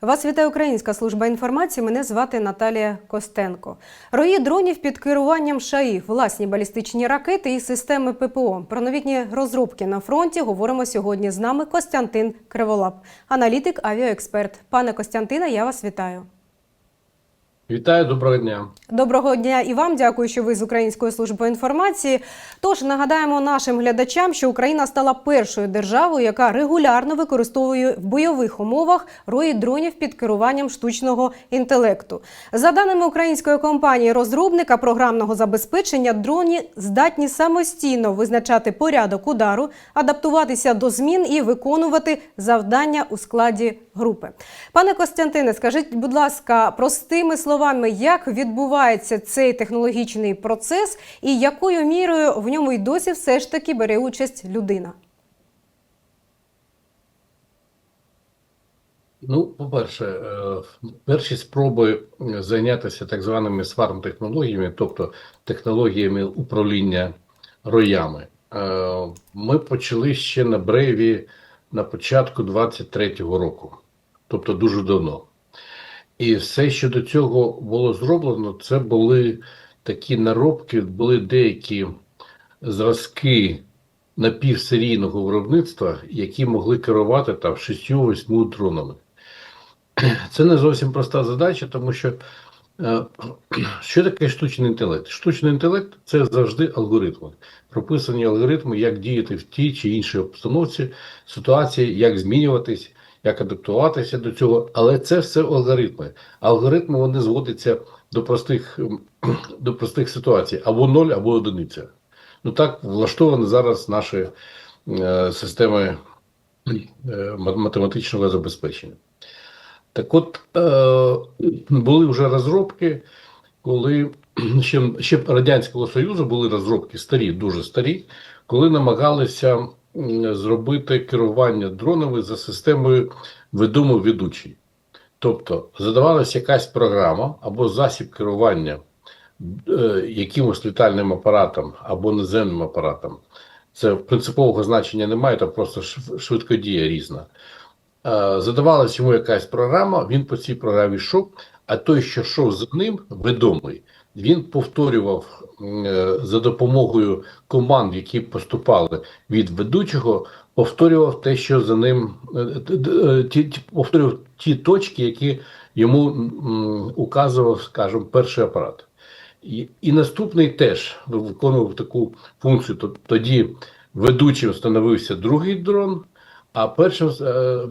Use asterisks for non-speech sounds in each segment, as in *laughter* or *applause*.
Вас вітає Українська служба інформації. Мене звати Наталія Костенко. Рої дронів під керуванням ШАІ, власні балістичні ракети і системи ППО. Про новітні розробки на фронті говоримо сьогодні. З нами Костянтин Криволап, аналітик, авіаексперт. Пане Костянтине, я вас вітаю. Вітаю, доброго дня. Доброго дня і вам. Дякую, що ви з Української служби інформації. Тож нагадаємо нашим глядачам, що Україна стала першою державою, яка регулярно використовує в бойових умовах рої дронів під керуванням штучного інтелекту. За даними української компанії розробника програмного забезпечення, дроні здатні самостійно визначати порядок удару, адаптуватися до змін і виконувати завдання у складі групи. Пане Костянтине, скажіть, будь ласка, простими словами, як відбувається цей технологічний процес і якою мірою в ньому й досі все ж таки бере участь людина? Ну, по-перше, е, перші спроби зайнятися так званими сварм технологіями, тобто технологіями управління роями, е, ми почали ще на Брейві на початку 23-го року, тобто дуже давно. І все, що до цього було зроблено, це були такі наробки, були деякі зразки напівсерійного виробництва, які могли керувати там 6-8 дронами. Це не зовсім проста задача, тому що е, *clears throat* що таке штучний інтелект? Штучний інтелект це завжди алгоритми. Прописані алгоритми, як діяти в тій чи іншій обстановці, ситуації, як змінюватись, як адаптуватися до цього. Але це все алгоритми. Алгоритми вони зводяться до простих, *clears throat* до простих ситуацій або ноль, або одиниця. Ну так влаштовані зараз наші е, системи е, математичного забезпечення. Так от е, були вже розробки, коли *clears throat* ще, ще Радянського Союзу були розробки старі, дуже старі, коли намагалися зробити керування дронами за системою ведомо ведучий. Тобто задавалася якась програма або засіб керування е, якимось літальним апаратом або наземним апаратом. Це принципового значення немає, там просто швидкодія різна. Е, Задавалась йому якась програма, він по цій програмі йшов, а той, що йшов за ним, відомий, він повторював за допомогою команд, які поступали від ведучого, повторював те, що за ним е, е, ті, повторював ті точки, які йому указував, скажімо, перший апарат. І, і наступний теж виконував таку функцію. Тоді ведучим становився другий дрон, а першим е,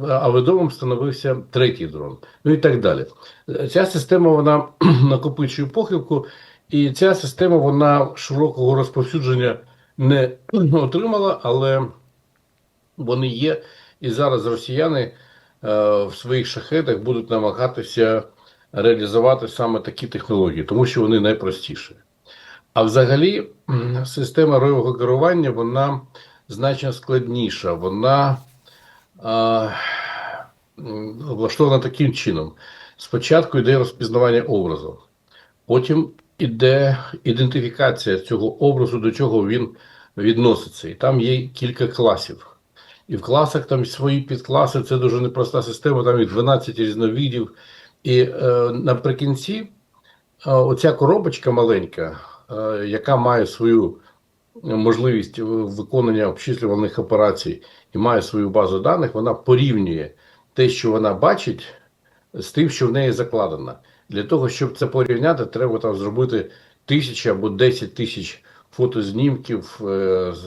а відомим становився третій дрон. Ну і так далі. Е, Ця система вона *clears throat* накопичує похибку, і ця система вона широкого розповсюдження не *clears throat* отримала, але вони є. І зараз росіяни е, в своїх шахедах будуть намагатися реалізувати саме такі технології, тому що вони найпростіші. А взагалі, система ройового керування вона значно складніша. Вона а, м, влаштована таким чином: спочатку йде розпізнавання образу, потім іде ідентифікація цього образу, до чого він відноситься. І там є кілька класів. І в класах там свої підкласи, це дуже непроста система, там і 12 різновидів. І е, наприкінці е, оця коробочка маленька, е, яка має свою можливість виконання обчислювальних операцій і має свою базу даних, вона порівнює те, що вона бачить, з тим, що в неї закладено. Для того, щоб це порівняти, треба там зробити тисячу або 10 тисяч фотознімків е, з,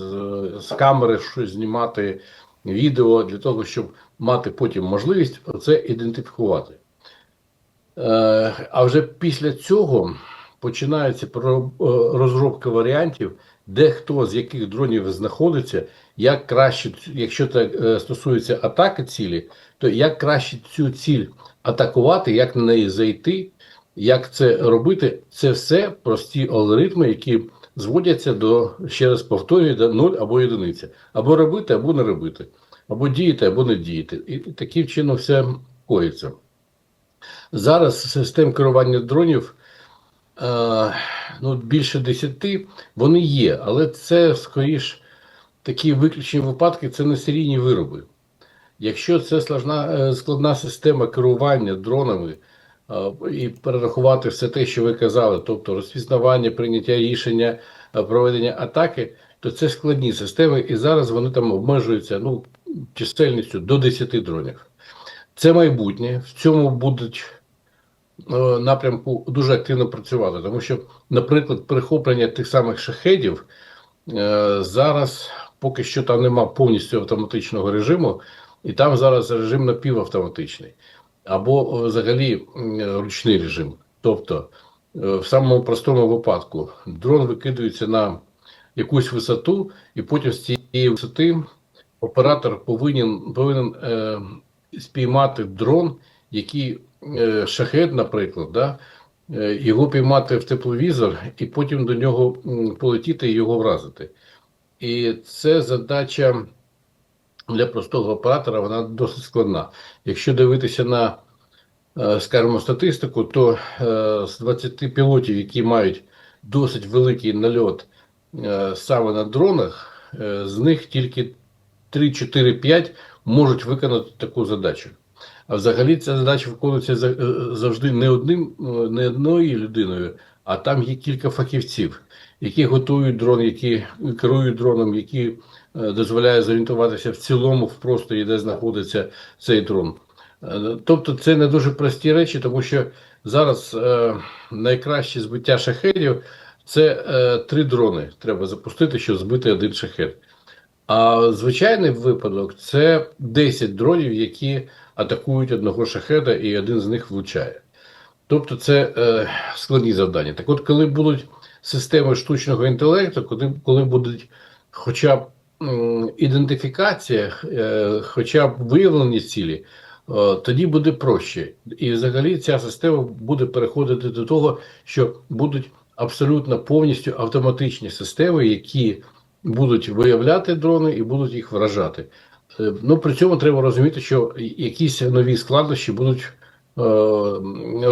з камери, щось знімати, відео, для того, щоб мати потім можливість це ідентифікувати. Е, а вже після цього починається е, розробка варіантів, де хто з яких дронів знаходиться, як краще, якщо це стосується атаки цілі, то як краще цю ціль атакувати, як на неї зайти, як це робити, це все прості алгоритми, які зводяться до, ще раз повторюю, до 0 або одиниця. Або робити, або не робити, або діяти, або не діяти. І таким чином все коїться. Зараз систем керування дронів е, ну, більше 10, вони є, але це скоріш такі виключені випадки, це не серійні вироби. Якщо це складна, е, складна система керування дронами е, і перерахувати все те, що ви казали, тобто розпізнавання, прийняття рішення, е, проведення атаки, то це складні системи, і зараз вони там обмежуються ну, чисельністю до 10 дронів. Це майбутнє. В цьому будуть напрямку дуже активно працювати, тому що, наприклад, перехоплення тих самих шахедів зараз поки що там нема повністю автоматичного режиму, і там зараз режим напівавтоматичний або е, взагалі ручний режим. Тобто, е, в самому простому випадку дрон викидується на якусь висоту, і потім з цієї висоти оператор повинен, повинен е, спіймати дрон, який е, шахет, наприклад, да, е, його піймати в тепловізор і потім до нього полетіти і його вразити. І це задача для простого оператора, вона досить складна. Якщо дивитися на, е, скажімо, статистику, то е, з 20 пілотів, які мають досить великий нальот е, саме на дронах, з них тільки 3-4-5 можуть виконати таку задачу. А взагалі ця задача виконується е, завжди не одним, е, не одною людиною, а там є кілька фахівців, які готують дрон, які керують дроном, які е, дозволяють зорієнтуватися в цілому в просторі, де знаходиться цей дрон. Тобто це не дуже прості речі, тому що зараз найкраще збиття шахедів це три дрони треба запустити, щоб збити один шахет. А звичайний випадок це 10 дронів, які атакують одного шахеда, і один з них влучає. Тобто це е, складні завдання. Так от, коли будуть системи штучного інтелекту, коли, коли будуть хоча б м, ідентифікація, е, хоча б виявлені цілі, е, тоді буде проще. І взагалі ця система буде переходити до того, що будуть абсолютно повністю автоматичні системи, які будуть виявляти дрони і будуть їх вражати. Е, Ну, при цьому треба розуміти, що якісь нові складнощі будуть е,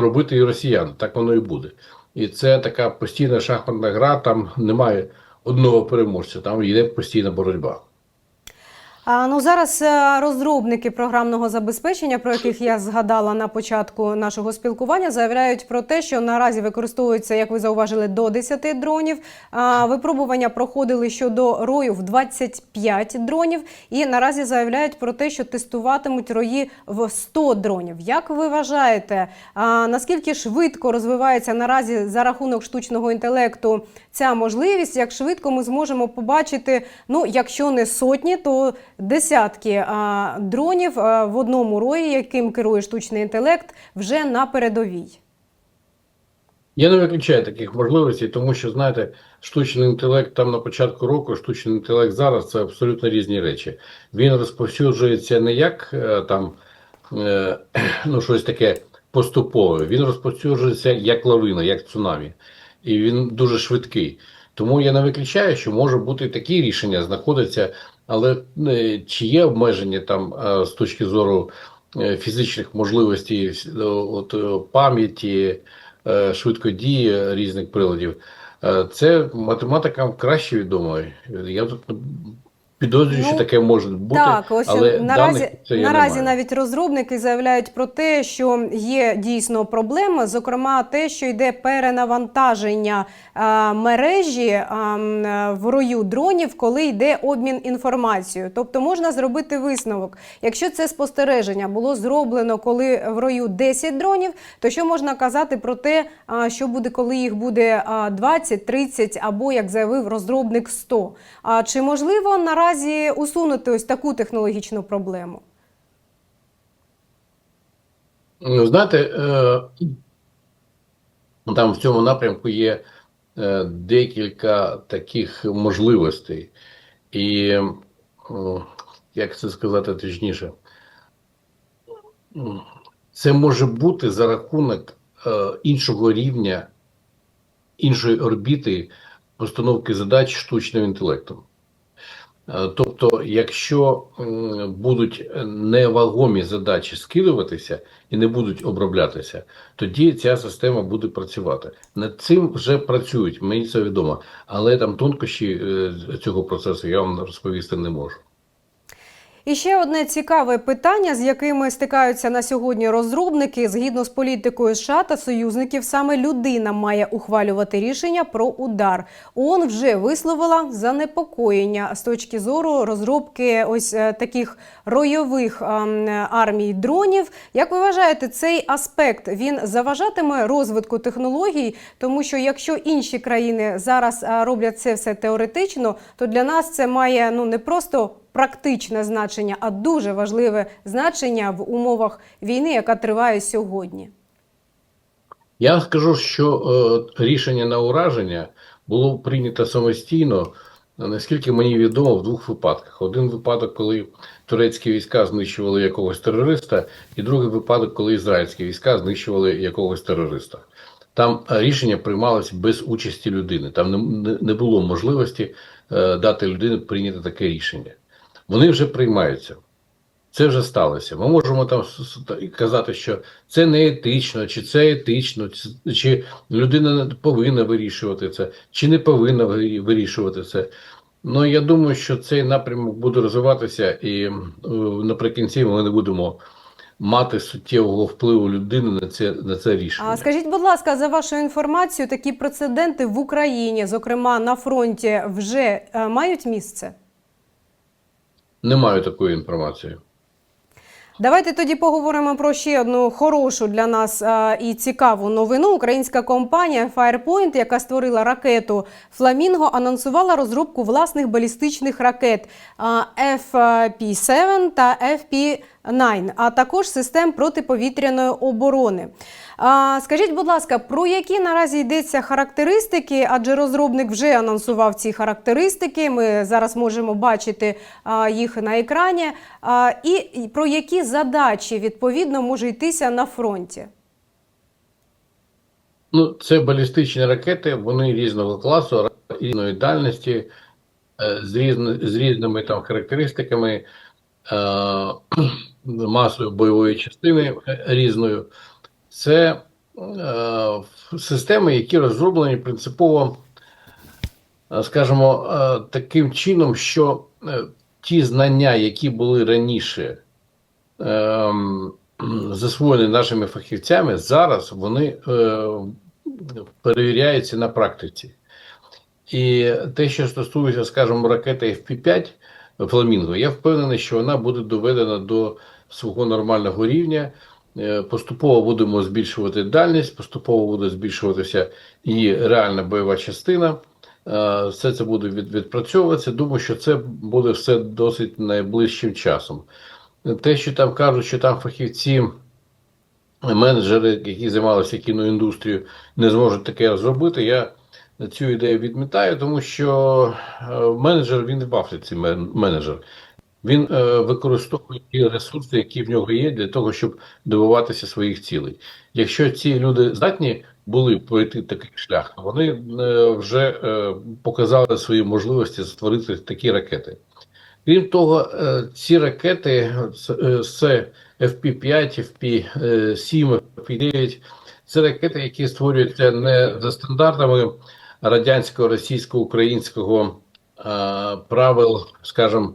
робити і росіяни. Так воно і буде. І це така постійна шахматна гра, там немає одного переможця, там йде постійна боротьба. Ну зараз е, розробники програмного забезпечення, про яких я згадала на початку нашого спілкування, заявляють про те, що наразі використовується, як ви зауважили, до 10 дронів. Випробування проходили щодо рою в 25 дронів, і наразі заявляють про те, що тестуватимуть рої в 100 дронів. Як ви вважаєте, наскільки швидко розвивається наразі за рахунок штучного інтелекту ця можливість? Як швидко ми зможемо побачити, ну якщо не сотні, то десятки а, дронів а, в одному рої, яким керує штучний інтелект, вже на передовій. Я не виключаю таких можливостей, тому що, знаєте, штучний інтелект там на початку року, штучний інтелект зараз це абсолютно різні речі. Він розповсюджується не як е, там е, *clears throat* ну, щось таке поступове, він розповсюджується як лавина, як цунамі. І він дуже швидкий. Тому я не виключаю, що може бути такі рішення знаходяться, але е, чи є обмеження там е, з точки зору е, фізичних можливостей, от, пам'яті, швидкодії різних приладів, це математикам краще відомо. Я тут підозрюю, що Ну, таке може бути, Так, ось але наразі, даних наразі навіть розробники заявляють про те, що є дійсно проблема, зокрема те, що йде перенавантаження е, мережі е, м, е, в рою дронів, коли йде обмін інформацією. Тобто можна зробити висновок. Якщо це спостереження було зроблено, коли в рою 10 дронів, то що можна казати про те, а, що буде, коли їх буде а, 20, 30 або, як заявив розробник, 100? А чи можливо наразі усунути ось таку технологічну проблему? Ну, знаєте, е, там в цьому напрямку є е, декілька таких можливостей. І, як це сказати точніше, це може бути за рахунок е, іншого рівня, іншої орбіти постановки задач штучним інтелектом. Е, Тобто, якщо будуть невагомі задачі скидуватися і не будуть оброблятися, тоді ця система буде працювати. Над цим вже працюють, мені це відомо, але там тонкощі е, цього процесу я вам розповісти не можу. І ще одне цікаве питання, з якими стикаються на сьогодні розробники. Згідно з політикою США та союзників, саме людина має ухвалювати рішення про удар. ООН вже висловила занепокоєння з точки зору розробки ось е, таких ройових армій дронів. Як ви вважаєте, цей аспект він заважатиме розвитку технологій? Тому що якщо інші країни зараз е, роблять це все теоретично, то для нас це має ну не просто практичне значення, а дуже важливе значення в умовах війни, яка триває сьогодні. Я скажу, що е, рішення на ураження було прийнято самостійно, наскільки мені відомо, в двох випадках. Один випадок, коли турецькі війська знищували якогось терориста, і другий випадок, коли ізраїльські війська знищували якогось терориста. Там е, рішення приймалося без участі людини. Там не, не було можливості е, дати людині прийняти таке рішення. Вони вже приймаються. Це вже сталося. Ми можемо там казати, що це не етично, чи це етично, чи, людина повинна вирішувати це, чи не повинна вирішувати це. Ну я думаю, що цей напрямок буде розвиватися, і наприкінці ми не будемо мати суттєвого впливу людини на це на це рішення. А скажіть, будь ласка, за вашою інформацією, такі прецеденти в Україні, зокрема на фронті, вже е, мають місце? Не маю такої інформації. Давайте тоді поговоримо про ще одну хорошу для нас а, і цікаву новину. Українська компанія Firepoint, яка створила ракету Фламінго, анонсувала розробку власних балістичних ракет е, FP7 та FP9, а також систем протиповітряної оборони. А, Скажіть, будь ласка, про які наразі йдеться характеристики? Адже розробник вже анонсував ці характеристики. Ми зараз можемо бачити їх на екрані. А, і, і про які задачі відповідно може йтися на фронті? Ну, це балістичні ракети, вони різного класу, різної дальності, е, з, різни, з різними там характеристиками, е, масою бойової частини е, різною. Це е, системи, які розроблені принципово, е, скажімо, е, таким чином, що е, ті знання, які були раніше ем, засвоєні нашими фахівцями, зараз вони е, перевіряються на практиці. І те, що стосується, скажімо, ракети FP5 Фламінго, я впевнений, що вона буде доведена до свого нормального рівня. Е, Поступово будемо збільшувати дальність, поступово буде збільшуватися і реальна бойова частина. Е, Все це буде від, відпрацьовуватися. Думаю, що це буде все досить найближчим часом. Те, що там кажуть, що там фахівці, менеджери, які займалися кіноіндустрією, не зможуть таке зробити, я цю ідею відмітаю, тому що е, менеджер він в Африці, менеджер. Він е, використовує ті ресурси, які в нього є, для того, щоб добиватися своїх цілей. Якщо ці люди здатні були пройти такий шлях, вони е, вже е, показали свої можливості створити такі ракети. Крім того, е, ці ракети це- е, це FP5, FP7, FP9, це ракети, які створюються не за стандартами радянського, російського, українського е, правил, скажімо,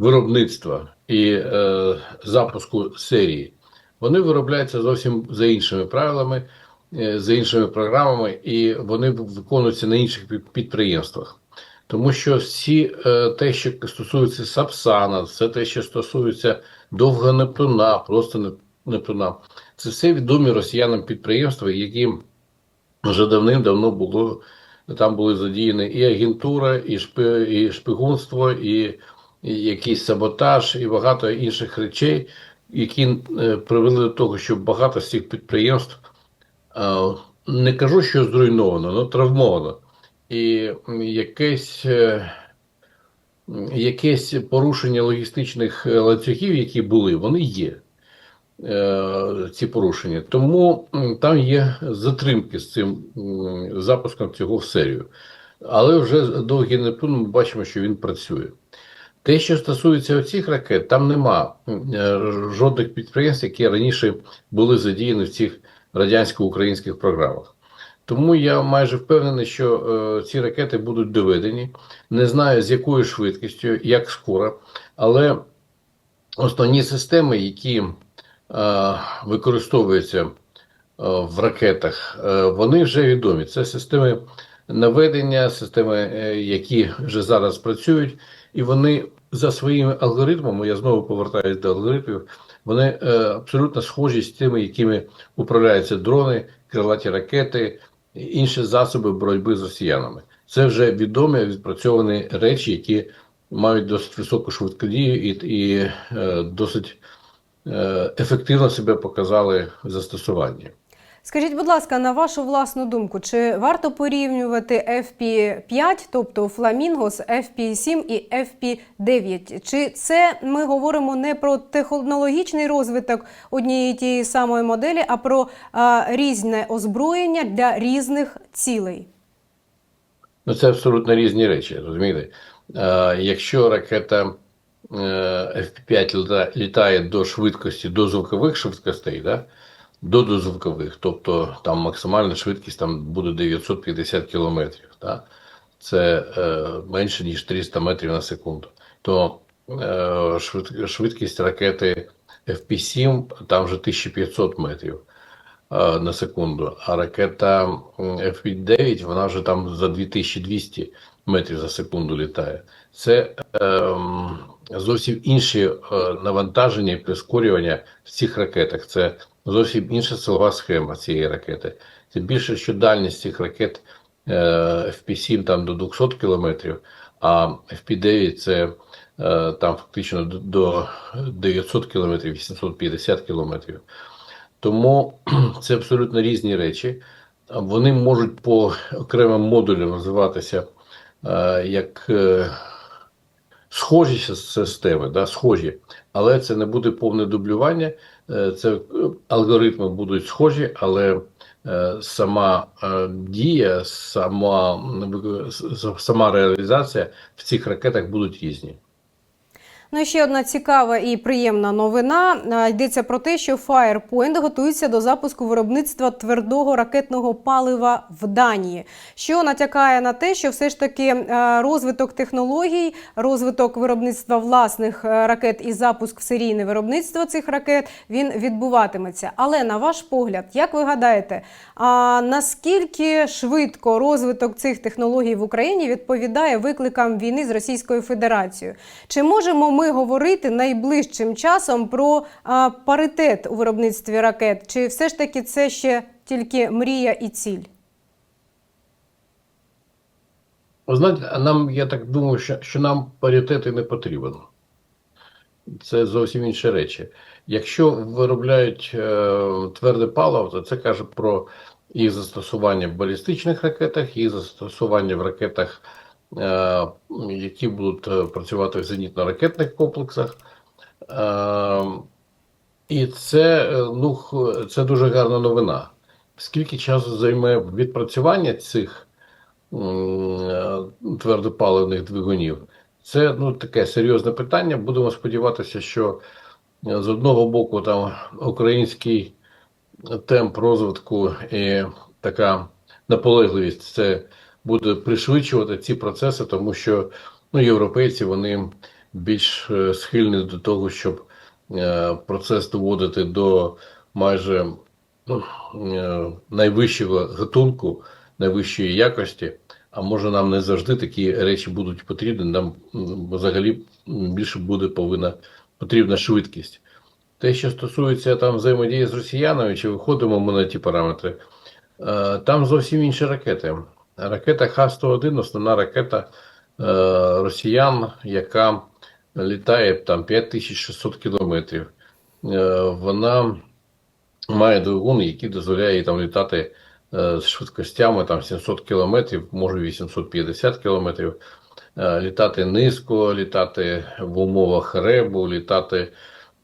виробництва і е, запуску серії. Вони виробляються зовсім за іншими правилами, е, за іншими програмами, і вони виконуються на інших підприємствах. Тому що всі е, те, що стосується Сапсана, все те, що стосується довга Нептуна, просто Нептуна, це все відомі росіянам підприємства, які вже давним-давно було там були задіяні і агентура, і, шпи, і шпигунство, і якийсь саботаж, і багато інших речей, які е, привели до того, що багато з цих підприємств е, не кажу, що зруйновано, але травмовано. І якесь, е, якесь порушення логістичних ланцюгів, які були, вони є. Ці порушення. Тому там є затримки з цим запуском цього в серію. Але вже довгий Нептун ми бачимо, що він працює. Те, що стосується цих ракет, там нема е, жодних підприємств, які раніше були задіяні в цих радянсько-українських програмах. Тому я майже впевнений, що е, ці ракети будуть доведені. Не знаю з якою швидкістю, як скоро, але основні системи, які е, використовуються е, в ракетах, е, вони вже відомі. Це системи наведення, системи, е, які вже зараз працюють, і вони за своїми алгоритмами, я знову повертаюсь до алгоритмів, вони е, абсолютно схожі з тими, якими управляються дрони, крилаті ракети, інші засоби боротьби з росіянами. Це вже відомі відпрацьовані речі, які мають досить високу швидкодію і, і е, досить е, ефективно себе показали в застосуванні. Скажіть, будь ласка, на вашу власну думку, чи варто порівнювати FP5, тобто Фламінго, з FP7 і FP9? Чи це ми говоримо не про технологічний розвиток однієї тієї самої моделі, а про а, різне озброєння для різних цілей? Ну, це абсолютно різні речі, розумієте? Е, якщо ракета е, FP5 літає до швидкості, до звукових швидкостей, да? До дозвукових, тобто там максимальна швидкість там буде 950 кілометрів, да? це е, менше ніж 300 метрів на секунду. То е, швид- швидкість ракети FP7 там вже 1500 метрів е, на секунду, а ракета м, FP9 вона вже там за 2200 метрів за секунду літає. Це ем, зовсім інші е, навантаження і прискорювання в цих ракетах. Це зовсім інша силова схема цієї ракети. Тим більше, що дальність цих ракет е, FP7 там до 200 кілометрів, а FP9 це е, там фактично до- до 900 кілометрів, 850 кілометрів. Тому *clears throat* це абсолютно різні речі. Вони можуть по окремим модулям називатися е, як схожі системи, да, схожі, але це не буде повне дублювання. Е, Це е, алгоритми будуть схожі, але е, сама дія, сама, сама реалізація в цих ракетах будуть різні. Ну і ще одна цікава і приємна новина. Йдеться про те, що Firepoint готується до запуску виробництва твердого ракетного палива в Данії, що натякає на те, що все ж таки е, розвиток технологій, розвиток виробництва власних е, ракет і запуск в серійне виробництво цих ракет він відбуватиметься. Але на ваш погляд, як ви гадаєте, а наскільки швидко розвиток цих технологій в Україні відповідає викликам війни з Російською Федерацією? Чи можемо ми говорити найближчим часом про а, паритет у виробництві ракет? Чи все ж таки це ще тільки мрія і ціль? Знаєте, нам, я так думаю, що, що нам паритети не потрібен. Це зовсім інші речі. Якщо виробляють е, тверде паливо, то це каже про їх застосування в балістичних ракетах, їх застосування в ракетах, які будуть е, працювати в зенітно-ракетних комплексах. Е, і це, е, ну, це дуже гарна новина. Скільки часу займе відпрацювання цих е, твердопаливних двигунів? Це ну, таке серйозне питання. Будемо сподіватися, що е, з одного боку там український темп розвитку і така наполегливість це буде пришвидшувати ці процеси, тому що ну, європейці вони більш е, схильні до того, щоб е, процес доводити до майже ну, е, найвищого гатунку, найвищої якості. А може нам не завжди такі речі будуть потрібні. Нам взагалі більше буде повинна потрібна швидкість. Те, що стосується там взаємодії з росіянами, чи виходимо ми на ті параметри, там зовсім інші ракети. Ракета Х-101 основна ракета е, росіян, яка літає там 5600 кілометрів. Е, Вона має двигун, який дозволяє їй там літати е, з швидкостями там 700 кілометрів, може 850 кілометрів, е, літати низько, літати в умовах ребу, літати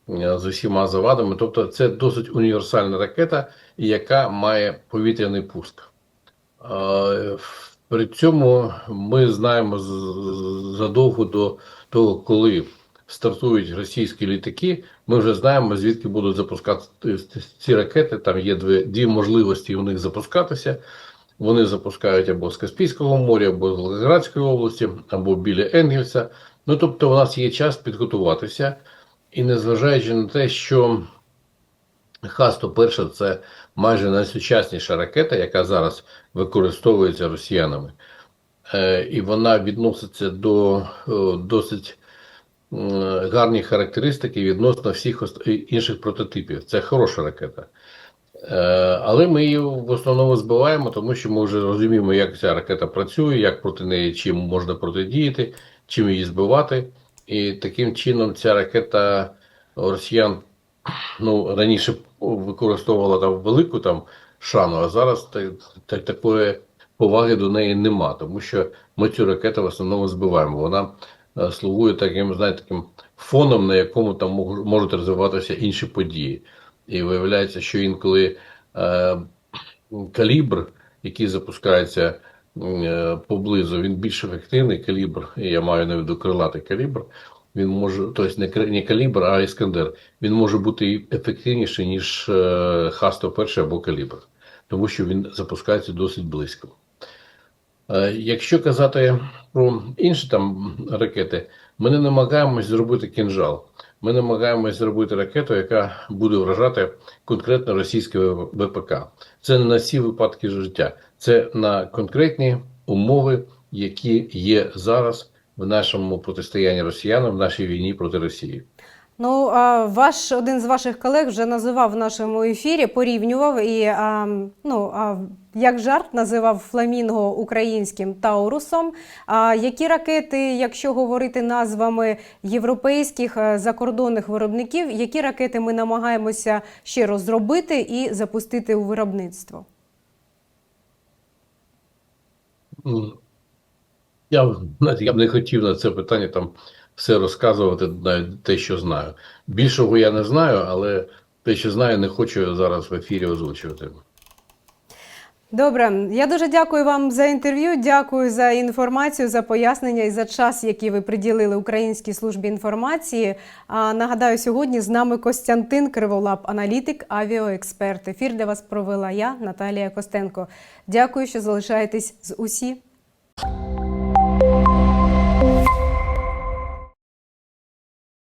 е, з усіма завадами. Тобто це досить універсальна ракета, яка має повітряний пуск. При цьому ми знаємо задовго до того, коли стартують російські літаки, ми вже знаємо, звідки будуть запускати ці ракети. Там є дві, дві можливості у них запускатися. Вони запускають або з Каспійського моря, або з Волгоградської області, або біля Енгельса. Ну тобто, у нас є час підготуватися. І незважаючи на те, що Х-101 це майже найсучасніша ракета, яка зараз використовується росіянами. Е, І вона відноситься до е, досить гарні характеристики відносно всіх інших прототипів. Це хороша ракета. Е, Але ми її в основному збиваємо, тому що ми вже розуміємо, як ця ракета працює, як проти неї чим можна протидіяти, чим її збивати. І таким чином ця ракета росіян ну, раніше використовувала там велику там шану, а зараз так, так, такої поваги до неї нема, тому що ми цю ракету в основному збиваємо. Вона е, слугує таким, знаєте, таким фоном, на якому там можуть розвиватися інші події. І виявляється, що інколи е, калібр, який запускається е, поблизу, він більш ефективний калібр, я маю на виду крилатий калібр. Він може, тобто не, не калібр, а іскандер. Він може бути ефективніший, ніж е, Х-101 або калібр, тому що він запускається досить близько. Е, Якщо казати про інші там ракети, ми не намагаємось зробити кінжал. Ми намагаємось зробити ракету, яка буде вражати конкретно російське ВПК. Це не на всі випадки життя, це на конкретні умови, які є зараз в нашому протистоянні росіянам, в нашій війні проти Росії. Ну, ваш один з ваших колег вже називав в нашому ефірі, порівнював і ну, як жарт називав фламінго українським таурусом. А які ракети, якщо говорити назвами європейських закордонних виробників, які ракети ми намагаємося ще розробити і запустити у виробництво? М, Я, знаєте, я б не хотів на це питання там все розказувати, навіть те, що знаю. Більшого я не знаю, але те, що знаю, не хочу зараз в ефірі озвучувати. Добре, я дуже дякую вам за інтерв'ю. Дякую за інформацію, за пояснення і за час, який ви приділили Українській службі інформації. А нагадаю, сьогодні з нами Костянтин Криволап, аналітик, авіаексперт. Ефір для вас провела я, Наталія Костенко. Дякую, що залишаєтесь з усі.